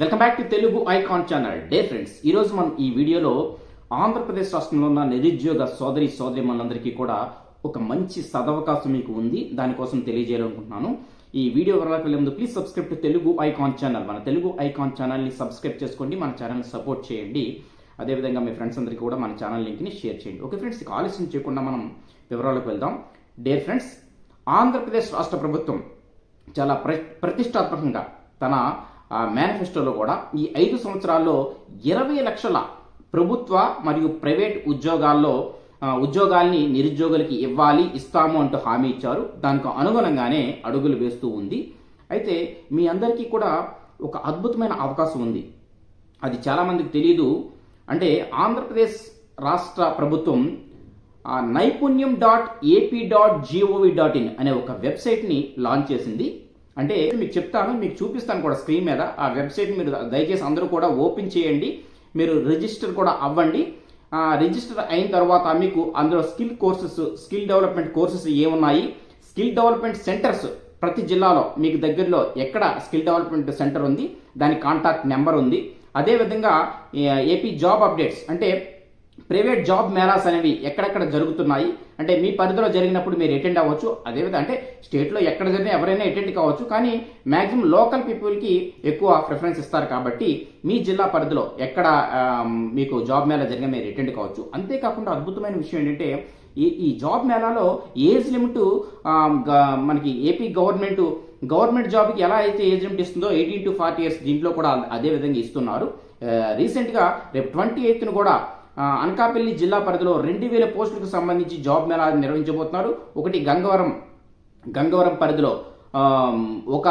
Welcome back to Telugu icon channel dear friends ఈరోజు మనం ఈ వీడియోలో ఆంధ్రప్రదేశ్ రాష్ట్రంలో ఉన్న నిరుద్యోగ సోదరి సోదరి మనందరికీ కూడా ఒక మంచి సదవకాశం మీకు ఉంది. దానికోసం తెలియజేయాలనుకుంటున్నాను. ఈ వీడియో వరకు వెళ్ళే ముందు please subscribe to Telugu icon channel మన తెలుగు ఐకాన్ ఛానల్ని సబ్స్క్రైబ్ చేసుకోండి. మన ఛానల్ని సపోర్ట్ చేయండి. అదేవిధంగా మీ ఫ్రెండ్స్ అందరికీ కూడా మన ఛానల్ లింక్ని షేర్ చేయండి. ఓకే ఫ్రెండ్స్ ఇక ఆలస్యం చేయకుండా మనం వివరాలకు వెళ్దాం. డేర్ ఫ్రెండ్స్ ఆంధ్రప్రదేశ్ రాష్ట్ర ప్రభుత్వం చాలా ప్ర ప్రతిష్టాత్మకంగా తన మేనిఫెస్టోలో కూడా ఈ ఐదు సంవత్సరాల్లో ఇరవై లక్షల ప్రభుత్వ మరియు ప్రైవేట్ ఉద్యోగాల్లో ఉద్యోగాల్ని నిరుద్యోగులకి ఇవ్వాలి ఇస్తాము అంటూ హామీ ఇచ్చారు. దానికి అనుగుణంగానే అడుగులు వేస్తూ ఉంది. అయితే మీ అందరికీ కూడా ఒక అద్భుతమైన అవకాశం ఉంది. అది చాలామందికి తెలియదు అంటే ఆంధ్రప్రదేశ్ రాష్ట్ర ప్రభుత్వం naipunyam dot AP dot GOV dot in అనే ఒక వెబ్సైట్ని లాంచ్ చేసింది. అంటే మీకు చెప్తాను మీకు చూపిస్తాను కూడా స్క్రీన్ మీద. ఆ వెబ్సైట్ మీరు దయచేసి అందరూ కూడా ఓపెన్ చేయండి. మీరు రిజిస్టర్ కూడా అవ్వండి. రిజిస్టర్ అయిన తర్వాత మీకు అందులో skill courses skill development courses ఏమున్నాయి? స్కిల్ డెవలప్మెంట్ సెంటర్స్ ప్రతి జిల్లాలో మీకు దగ్గరలో ఎక్కడ స్కిల్ డెవలప్మెంట్ సెంటర్ ఉంది? దాని కాంటాక్ట్ నెంబర్ ఉంది. అదేవిధంగా ఏపీ జాబ్ అప్డేట్స్ అంటే ప్రైవేట్ జాబ్ మేళాస్ అనేవి ఎక్కడెక్కడ జరుగుతున్నాయి? అంటే మీ పరిధిలో జరిగినప్పుడు మీరు అటెండ్ అవ్వచ్చు. అదేవిధంగా అంటే స్టేట్లో ఎక్కడ జరిగినా ఎవరైనా అటెండ్ కావచ్చు. కానీ మ్యాక్సిమం లోకల్ పీపుల్కి ఎక్కువ ప్రిఫరెన్స్ ఇస్తారు కాబట్టి మీ జిల్లా పరిధిలో ఎక్కడ మీకు జాబ్ మేళా జరిగిన మీరు అటెండ్ కావచ్చు. అంతేకాకుండా అద్భుతమైన విషయం ఏంటంటే ఈ ఈ జాబ్ మేళాలో ఏజ్ లిమిట్ మనకి ఏపీ గవర్నమెంట్ గవర్నమెంట్ జాబ్కి ఎలా అయితే ఏజ్ లిమిట్ ఇస్తుందో ఎయిటీన్ టు ఫార్టీ ఇయర్స్ దీంట్లో కూడా అదే విధంగా ఇస్తున్నారు. రీసెంట్గా రేపు ట్వంటీ ఎయిత్ను కూడా అనకాపల్లి జిల్లా పరిధిలో రెండు వేల పోస్టులకు సంబంధించి జాబ్ మేళా నిర్వహించబోతున్నారు. ఒకటి గంగవరం గంగవరం పరిధిలో ఒక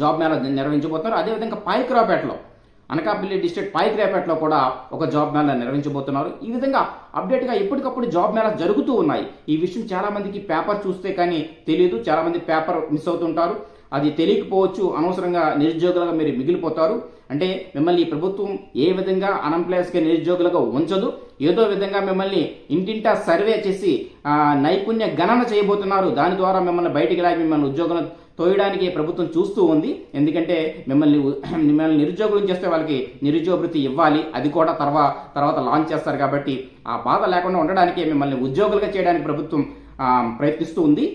జాబ్ మేళా నిర్వహించబోతున్నారు. అదేవిధంగా పాయకరావుపేటలో అనకాపల్లి డిస్ట్రిక్ట్ పాయకరావుపేటలో కూడా ఒక జాబ్ మేళా నిర్వహించబోతున్నారు. ఈ విధంగా అప్డేట్గా ఎప్పటికప్పుడు జాబ్ మేళా జరుగుతూ ఉన్నాయి. ఈ విషయం చాలామందికి పేపర్ చూస్తే కానీ తెలియదు. చాలామంది పేపర్ మిస్ అవుతుంటారు. అది తెలియకపోవచ్చు అనవసరంగా నిరుద్యోగులుగా మీరు మిగిలిపోతారు. అంటే మిమ్మల్ని ఈ ప్రభుత్వం ఏ విధంగా అన్ఎంప్లాయర్స్గా నిరుద్యోగులుగా ఉంచదు ఏదో విధంగా మిమ్మల్ని ఇంటింటా సర్వే చేసి నైపుణ్య గణన చేయబోతున్నారు. దాని ద్వారా మిమ్మల్ని బయటికి లాగి మిమ్మల్ని ఉద్యోగులను తోయడానికి ప్రభుత్వం చూస్తూ ఉంది. ఎందుకంటే మిమ్మల్ని మిమ్మల్ని నిరుద్యోగులు చేస్తే వాళ్ళకి నిరుద్యోగ వృత్తి ఇవ్వాలి. అది కూడా తర్వాత తర్వాత లాంచ్ చేస్తారు కాబట్టి ఆ బాధ లేకుండా ఉండడానికి మిమ్మల్ని ఉద్యోగులుగా చేయడానికి ప్రభుత్వం ప్రయత్నిస్తూ ఉంది.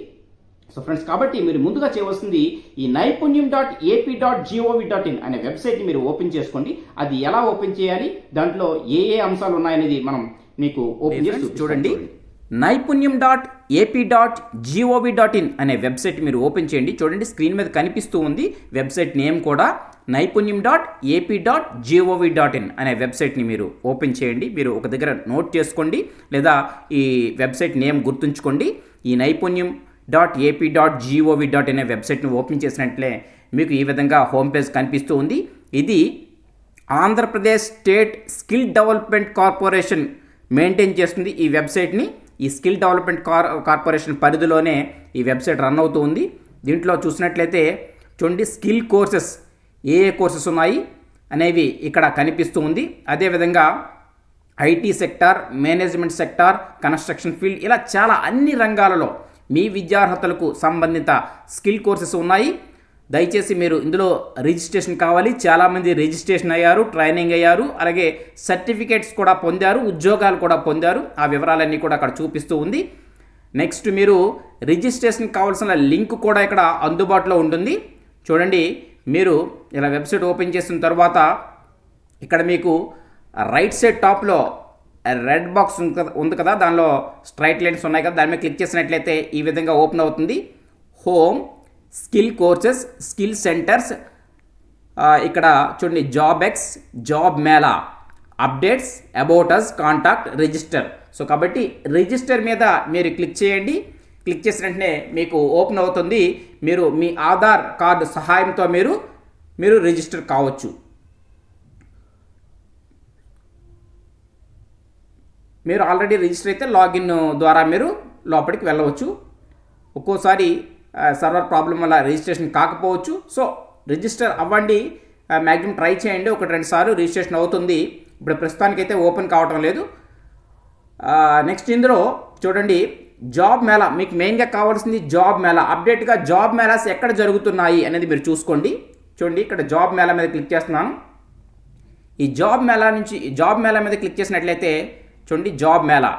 సో ఫ్రెండ్స్ కాబట్టి మీరు ముందుగా చేయవలసింది ఈ naipunyam dot AP dot GOV dot in అనే వెబ్సైట్ని మీరు ఓపెన్ చేసుకోండి. అది ఎలా ఓపెన్ చేయాలి? దాంట్లో ఏ ఏ అంశాలు ఉన్నాయనేది మనం మీకు ఓపెన్ చేసి చూడండి. Naipunyam dot AP dot GOV dot in అనే వెబ్సైట్ మీరు ఓపెన్ చేయండి. చూడండి స్క్రీన్ మీద కనిపిస్తూ ఉంది వెబ్సైట్ నేమ్ కూడా. Naipunyam dot AP dot GOV dot in అనే వెబ్సైట్ని మీరు ఓపెన్ చేయండి. మీరు ఒక దగ్గర నోట్ చేసుకోండి లేదా ఈ వెబ్సైట్ నేమ్ గుర్తుంచుకోండి. ఈ naipunyam dot AP dot GOV dot అనే వెబ్సైట్ని ఓపెన్ చేసినట్లే మీకు ఈ విధంగా హోమ్ పేజ్ కనిపిస్తూ ఉంది. ఇది Andhra Pradesh state skill development corporation maintain చేస్తుంది ఈ వెబ్సైట్ని ఈ స్కిల్ డెవలప్మెంట్ కార్ కార్పొరేషన్ పరిధిలోనే ఈ వెబ్సైట్ రన్ అవుతూ ఉంది. దీంట్లో చూసినట్లయితే చూడండి స్కిల్ కోర్సెస్ ఏ ఏ కోర్సెస్ ఉన్నాయి అనేవి ఇక్కడ కనిపిస్తూ ఉంది. అదేవిధంగా IT sector management sector construction field ఇలా చాలా అన్ని రంగాలలో మీ విద్యార్హతలకు సంబంధిత స్కిల్ కోర్సెస్ ఉన్నాయి. దయచేసి మీరు ఇందులో రిజిస్ట్రేషన్ కావాలి. చాలామంది రిజిస్ట్రేషన్ అయ్యారు ట్రైనింగ్ అయ్యారు అలాగే సర్టిఫికేట్స్ కూడా పొందారు ఉద్యోగాలు కూడా పొందారు. ఆ వివరాలన్నీ కూడా అక్కడ చూపిస్తూ ఉంది. నెక్స్ట్ మీరు రిజిస్ట్రేషన్ కావాల్సిన లింక్ కూడా ఇక్కడ అందుబాటులో ఉంటుంది. చూడండి మీరు ఇలా వెబ్సైట్ ఓపెన్ చేసిన తర్వాత ఇక్కడ మీకు రైట్ సైడ్ టాప్లో రెడ్ బాక్స్ ఉంది కదా- ఉంది కదా దానిలో స్ట్రైట్ లైన్స్ ఉన్నాయి కదా దాని మీద క్లిక్ చేసినట్లయితే ఈ విధంగా ఓపెన్ అవుతుంది. Home skill courses skill centres ఇక్కడ చూడండి job X job mela updates about us contact register so కాబట్టి రిజిస్టర్ మీద మీరు క్లిక్ చేయండి. క్లిక్ చేసిన వెంటనే మీకు ఓపెన్ అవుతుంది. మీరు మీ ఆధార్ కార్డు సహాయంతో మీరు మీరు రిజిస్టర్ కావచ్చు. మీరు ఆల్రెడీ రిజిస్టర్ అయితే లాగిన్ ద్వారా మీరు లోపలికి వెళ్ళవచ్చు. ఒక్కోసారి సర్వర్ ప్రాబ్లం వల్ల రిజిస్ట్రేషన్ కాకపోవచ్చు. సో రిజిస్టర్ అవ్వండి. మ్యాక్సిమం ట్రై చేయండి. ఒకటి రెండు సార్లు రిజిస్ట్రేషన్ అవుతుంది. ఇప్పుడు ప్రస్తుతానికైతే ఓపెన్ కావటం లేదు. నెక్స్ట్ ఇందులో చూడండి. జాబ్ మేళా. మీకు మెయిన్గా కావాల్సింది జాబ్ మేళా. అప్డేట్గా జాబ్ మేళాస్ ఎక్కడ జరుగుతున్నాయి అనేది మీరు చూసుకోండి. చూడండి ఇక్కడ జాబ్ మేళా మీద క్లిక్ చేస్తున్నాను. ఈ జాబ్ మేళా నుంచి జాబ్ మేళా మీద క్లిక్ చేసినట్లయితే చూడండి job mela.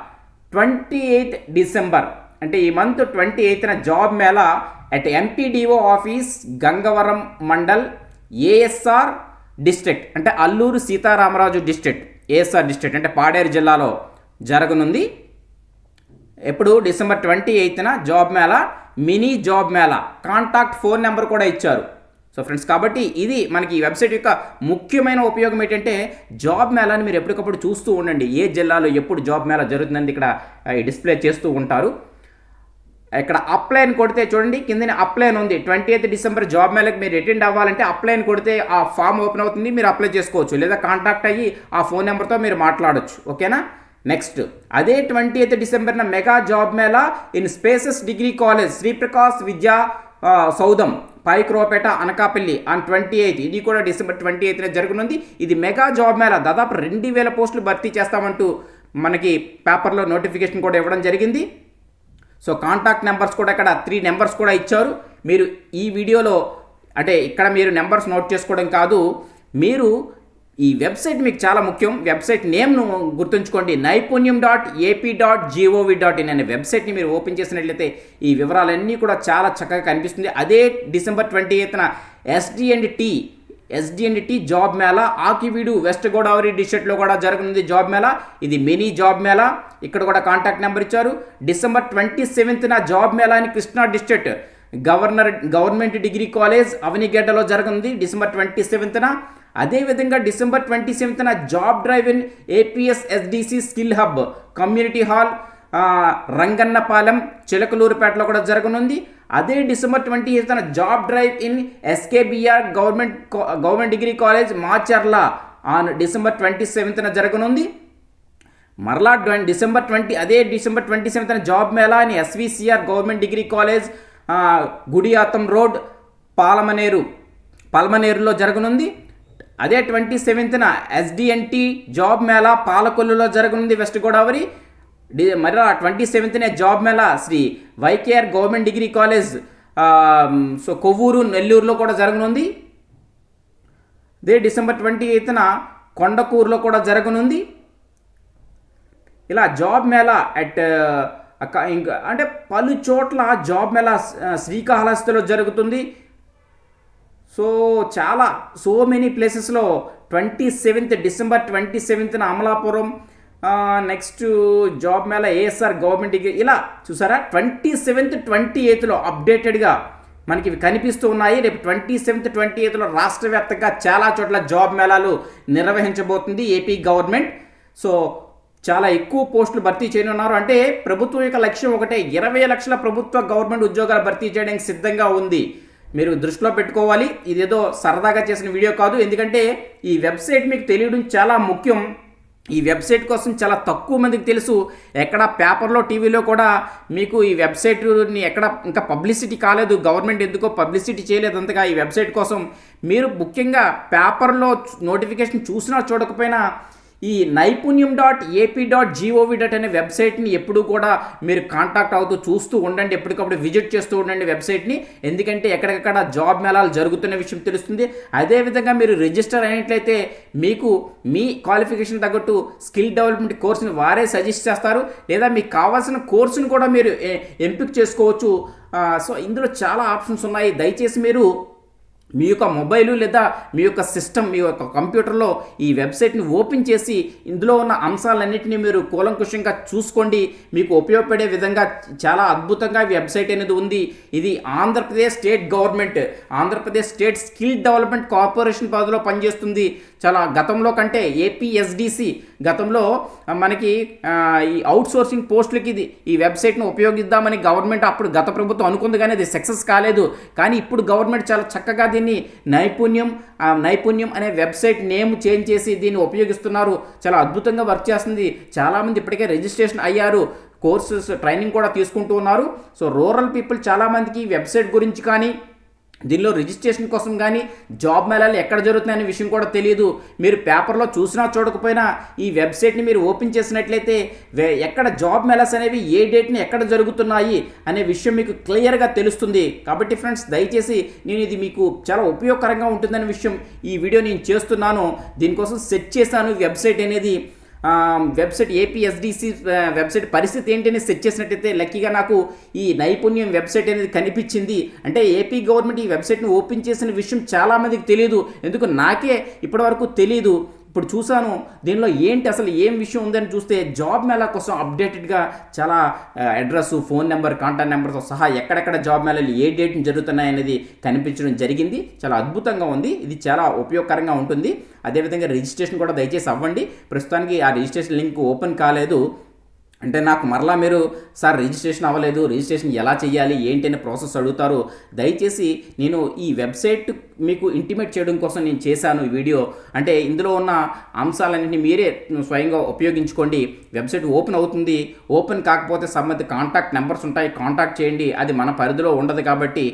Twenty eighth December అంటే ఈ month twenty ఎయిత్న job mela at MPDO office Gangavaram mandal ASR district అంటే Alluri Sitaramaraju district ASR district అంటే పాడేరు జిల్లాలో జరగనుంది. ఎప్పుడు? December twenty ఎయిత్న job mela mini job mela. Contact phone number కూడా ఇచ్చారు. So friends కాబట్టి ఇది మనకి ఈ వెబ్సైట్ యొక్క ముఖ్యమైన ఉపయోగం ఏంటంటే జాబ్ మేళాని మీరు ఎప్పటికప్పుడు చూస్తూ ఉండండి. ఏ జిల్లాలో ఎప్పుడు జాబ్ మేళా జరుగుతుందని ఇక్కడ డిస్ప్లే చేస్తూ ఉంటారు. ఇక్కడ అప్లైన్ కొడితే చూడండి కింద అప్లైన్ ఉంది. ట్వంటీ ఎయిత్ డిసెంబర్ జాబ్ మేళకి మీరు అటెండ్ అవ్వాలంటే అప్లైన్ కొడితే ఆ ఫామ్ ఓపెన్ అవుతుంది మీరు అప్లై చేసుకోవచ్చు. లేదా కాంటాక్ట్ అయ్యి ఆ ఫోన్ నెంబర్తో మీరు మాట్లాడొచ్చు. ఓకేనా? నెక్స్ట్ అదే twenty eighth డిసెంబర్న mega job mela in spaces degree college Sriprakash Vidya ఆ, Soudham. Paikraopeta Anakapalli on twenty eighth ఇది కూడా డిసెంబర్ ట్వంటీ ఎయిత్న జరగనుంది. ఇది మెగా జాబ్ మేళా. దాదాపు రెండు వేల పోస్టులు భర్తీ చేస్తామంటూ మనకి పేపర్లో నోటిఫికేషన్ కూడా ఇవ్వడం జరిగింది. సో కాంటాక్ట్ నెంబర్స్ కూడా ఇక్కడ త్రీ నెంబర్స్ కూడా ఇచ్చారు. మీరు ఈ వీడియోలో అంటే ఇక్కడ మీరు నెంబర్స్ నోట్ చేసుకోవడం కాదు మీరు ఈ వెబ్సైట్ మీకు చాలా ముఖ్యం. వెబ్సైట్ నేమ్ను గుర్తుంచుకోండి. Naipunyam dot AP dot GOV dot in అనే వెబ్సైట్ని మీరు ఓపెన్ చేసినట్లయితే ఈ వివరాలన్నీ కూడా చాలా చక్కగా కనిపిస్తుంది. అదే December twenty ఎయిత్న SD and T SD and T job mela Akividu west Godavari డిస్ట్రిక్ట్లో కూడా జరగనుంది జాబ్ మేళా. ఇది మినీ జాబ్ మేళా. ఇక్కడ కూడా కాంటాక్ట్ నెంబర్ ఇచ్చారు. డిసెంబర్ ట్వంటీ సెవెంత్న జాబ్ మేళా అని Krishna district governor government degree college అవనిగడ్డలో జరగనుంది డిసెంబర్ ట్వంటీ సెవెంత్న అదేవిధంగా December twenty సెవెంత్న job drive in APS SDC skill hub community hall Rangannapalem చిలకలూరుపేటలో కూడా జరగనుంది. అదే December twenty ఎయిత్న job drive in SKBR government government degree college Macherla. On December twenty సెవెంత్న జరగనుంది. మరలా December twenty అదే December twenty సెవెంత్న job mela అని SVCR government degree college Gudiyatham road Palamaneru పాలమనేరులో జరగనుంది. అదే ట్వంటీ సెవెంత్న ఎస్డిఎన్టీ జాబ్ మేళా పాలకొల్లులో జరగనుంది వెస్ట్ గోదావరి. డి మరలా twenty సెవెంత్నే job mela Shri YKR government degree college so Kovvur నెల్లూరులో కూడా జరగనుంది. ఇదే డిసెంబర్ ట్వంటీ ఎయిత్న కొండకూరులో కూడా జరగనుంది. ఇలా జాబ్ మేళా అట్ అక్క- ఇంకా అంటే పలు చోట్ల జాబ్ మేళా శ్రీకాళహస్తిలో జరుగుతుంది. సో చాలా సో మెనీ ప్లేసెస్లో twenty seventh December twenty సెవెంత్న Amalapuram next job mela ASR government ఇలా చూసారా? ట్వంటీ సెవెంత్ ట్వంటీ ఎయిత్లో అప్డేటెడ్గా మనకి ఇవి కనిపిస్తూ ఉన్నాయి. రేపు ట్వంటీ సెవెంత్ ట్వంటీ ఎయిత్లో రాష్ట్ర వ్యాప్తంగా చాలా చోట్ల జాబ్ మేళాలు నిర్వహించబోతుంది ఏపీ గవర్నమెంట్ సో చాలా ఎక్కువ పోస్టులు భర్తీ చేయనున్నారు. అంటే ప్రభుత్వం యొక్క లక్ష్యం ఒకటే ఇరవై లక్షల ప్రభుత్వ గవర్నమెంట్ ఉద్యోగాలు భర్తీ చేయడానికి సిద్ధంగా ఉంది. మీరు దృష్టిలో పెట్టుకోవాలి. ఇదేదో సరదాగా చేసిన వీడియో కాదు. ఎందుకంటే ఈ వెబ్సైట్ మీకు తెలియడం చాలా ముఖ్యం. ఈ వెబ్సైట్ కోసం చాలా తక్కువ మందికి తెలుసు. ఎక్కడ పేపర్లో టీవీలో కూడా మీకు ఈ వెబ్సైట్ని ఎక్కడ ఇంకా పబ్లిసిటీ కాలేదు. గవర్నమెంట్ ఎందుకో పబ్లిసిటీ చేయలేదు అంతగా ఈ వెబ్సైట్ కోసం. మీరు ముఖ్యంగా పేపర్లో నోటిఫికేషన్ చూసినా చూడకపోయినా ఈ naipunyam dot AP dot GOV dot అనే వెబ్సైట్ని ఎప్పుడు కూడా మీరు కాంటాక్ట్ అవుతూ చూస్తూ ఉండండి. ఎప్పటికప్పుడు విజిట్ చేస్తూ ఉండండి వెబ్సైట్ని. ఎందుకంటే ఎక్కడికక్కడ జాబ్ మేళాలు జరుగుతున్న విషయం తెలుస్తుంది. అదేవిధంగా మీరు రిజిస్టర్ అయినట్లయితే మీకు మీ క్వాలిఫికేషన్ తగ్గట్టు స్కిల్ డెవలప్మెంట్ కోర్సుని వారే సజెస్ట్ చేస్తారు. లేదా మీకు కావాల్సిన కోర్సును కూడా మీరు ఎంపిక చేసుకోవచ్చు. సో ఇందులో చాలా ఆప్షన్స్ ఉన్నాయి. దయచేసి మీరు మీ యొక్క మొబైలు లేదా మీ యొక్క సిస్టమ్ మీ యొక్క కంప్యూటర్లో ఈ వెబ్సైట్ని ఓపెన్ చేసి ఇందులో ఉన్న అంశాలన్నింటినీ మీరు కూలంకుషంగా చూసుకోండి. మీకు ఉపయోగపడే విధంగా చాలా అద్భుతంగా ఈ వెబ్సైట్ అనేది ఉంది. ఇది Andhra Pradesh state government Andhra Pradesh state skill development corporation పరిధిలో పనిచేస్తుంది. చాలా గతంలో కంటే ఏపీఎస్డిసి గతంలో మనకి ఈ అవుట్ సోర్సింగ్ పోస్టులకి ఇది ఈ వెబ్సైట్ను ఉపయోగిద్దామని గవర్నమెంట్ అప్పుడు గత ప్రభుత్వం అనుకుంది కానీ అది సక్సెస్ కాలేదు. కానీ ఇప్పుడు గవర్నమెంట్ చాలా చక్కగా దీన్ని నైపుణ్యం నైపుణ్యం అనే వెబ్సైట్ నేమ్ చేంజ్ చేసి దీన్ని ఉపయోగిస్తున్నారు. చాలా అద్భుతంగా వర్క్ చేస్తుంది. చాలామంది ఇప్పటికే రిజిస్ట్రేషన్ అయ్యారు. కోర్సెస్ ట్రైనింగ్ కూడా తీసుకుంటూ ఉన్నారు. సో రూరల్ పీపుల్ చాలామందికి ఈ వెబ్సైట్ గురించి కానీ దీనిలో రిజిస్ట్రేషన్ కోసం కానీ జాబ్ మేళాలు ఎక్కడ జరుగుతున్నాయనే విషయం కూడా తెలియదు. మీరు పేపర్లో చూసినా చూడకపోయినా ఈ వెబ్సైట్ని మీరు ఓపెన్ చేసినట్లయితే వే- ఎక్కడ జాబ్ మేళాస్ అనేవి ఏ డేట్ని ఎక్కడ జరుగుతున్నాయి అనే విషయం మీకు క్లియర్గా తెలుస్తుంది. కాబట్టి ఫ్రెండ్స్ దయచేసి నేను ఇది మీకు చాలా ఉపయోగకరంగా ఉంటుందనే విషయం ఈ వీడియో నేను చేస్తున్నాను. దీనికోసం సెట్ చేశాను వెబ్సైట్ అనేది. వెబ్సైట్ ఏపీఎస్డిసి వెబ్సైట్ పరిస్థితి ఏంటని సెట్ చేసినట్టయితే లక్కీగా నాకు ఈ నైపుణ్యం వెబ్సైట్ అనేది కనిపించింది. అంటే ఏపీ గవర్నమెంట్ ఈ వెబ్సైట్ని ఓపెన్ చేసిన విషయం చాలామందికి తెలియదు ఎందుకు నాకే ఇప్పటివరకు తెలియదు ఇప్పుడు చూశాను దీనిలో ఏంటి అసలు ఏం విషయం ఉందని చూస్తే జాబ్ మేళా కోసం అప్డేటెడ్గా చాలా అడ్రస్ ఫోన్ నెంబర్ కాంటాక్ట్ నెంబర్తో సహా ఎక్కడెక్కడ జాబ్ మేళాలు ఏ డేట్ జరుగుతున్నాయి అనేది కనిపించడం జరిగింది. చాలా అద్భుతంగా ఉంది. ఇది చాలా ఉపయోగకరంగా ఉంటుంది. అదేవిధంగా రిజిస్ట్రేషన్ కూడా దయచేసి అవ్వండి. ప్రస్తుతానికి ఆ రిజిస్ట్రేషన్ లింక్ ఓపెన్ కాలేదు. అంటే నాకు మరలా మీరు సార్ రిజిస్ట్రేషన్ అవ్వలేదు రిజిస్ట్రేషన్ ఎలా చేయాలి ఏంటి అనే ప్రాసెస్ అడుగుతారు. దయచేసి నేను ఈ వెబ్సైట్ మీకు ఇంటిమేట్ చేయడం కోసం నేను చేశాను ఈ వీడియో. అంటే ఇందులో ఉన్న అంశాలన్నింటినీ మీరే స్వయంగా ఉపయోగించుకోండి. వెబ్సైట్ ఓపెన్ అవుతుంది. ఓపెన్ కాకపోతే సంబంధిత కాంటాక్ట్ నెంబర్స్ ఉంటాయి. కాంటాక్ట్ చేయండి. అది మన పరిధిలో ఉండదు కాబట్టి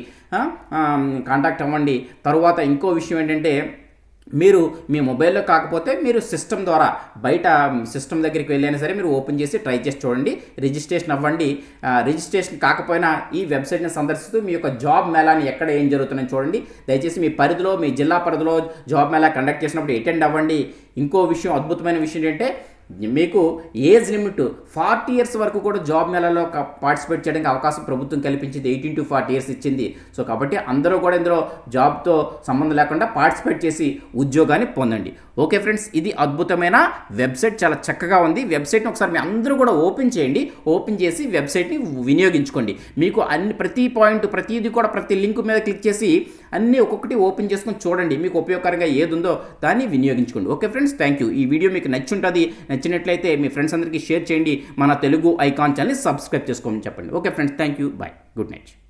కాంటాక్ట్ అవ్వండి. తరువాత ఇంకో విషయం ఏంటంటే మీరు మీ మొబైల్లో కాకపోతే మీరు సిస్టమ్ ద్వారా బయట సిస్టమ్ దగ్గరికి వెళ్ళైనా సరే మీరు ఓపెన్ చేసి ట్రై చేసి చూడండి. రిజిస్ట్రేషన్ అవ్వండి. రిజిస్ట్రేషన్ కాకపోయినా ఈ వెబ్సైట్ని సందర్శిస్తూ మీ యొక్క జాబ్ మేళాని ఎక్కడ ఏం జరుగుతుందని చూడండి. దయచేసి మీ పరిధిలో మీ జిల్లా పరిధిలో జాబ్ మేళా కండక్ట్ చేసినప్పుడు అటెండ్ అవ్వండి. ఇంకో విషయం అద్భుతమైన విషయం ఏంటంటే మీకు ఏజ్ లిమిట్ ఫార్టీ ఇయర్స్ వరకు కూడా జాబ్ మేళాలో పార్టిసిపేట్ చేయడానికి అవకాశం ప్రభుత్వం కల్పించింది. ఎయిటీన్ టు ఫార్టీ ఇయర్స్ ఇచ్చింది. సో కాబట్టి అందరూ కూడా ఇందులో జాబ్తో సంబంధం లేకుండా పార్టిసిపేట్ చేసి ఉద్యోగాన్ని పొందండి. ఓకే ఫ్రెండ్స్ ఇది అద్భుతమైన వెబ్సైట్. చాలా చక్కగా ఉంది. వెబ్సైట్ని ఒకసారి మీ అందరూ కూడా ఓపెన్ చేయండి. ఓపెన్ చేసి వెబ్సైట్ని వినియోగించుకోండి. మీకు అన్ని ప్రతి పాయింట్ ప్రతిదీ కూడా ప్రతి లింక్ మీద క్లిక్ చేసి అన్నీ ఒక్కొక్కటి ఓపెన్ చేసుకొని చూడండి. మీకు ఉపయోగకరంగా ఏది ఉందో దాన్ని వినియోగించుకోండి. ఓకే ఫ్రెండ్స్ థ్యాంక్ యూ ఈ వీడియో మీకు నచ్చి ఉంటుంది నచ్చినట్లయితే మీ ఫ్రెండ్స్ అందరికీ షేర్ చేయండి. మన తెలుగు ఐకాన్ ఛానల్ సబ్స్క్రైబ్ చేసుకోమని చెప్పండి. Okay friends thank you bye good night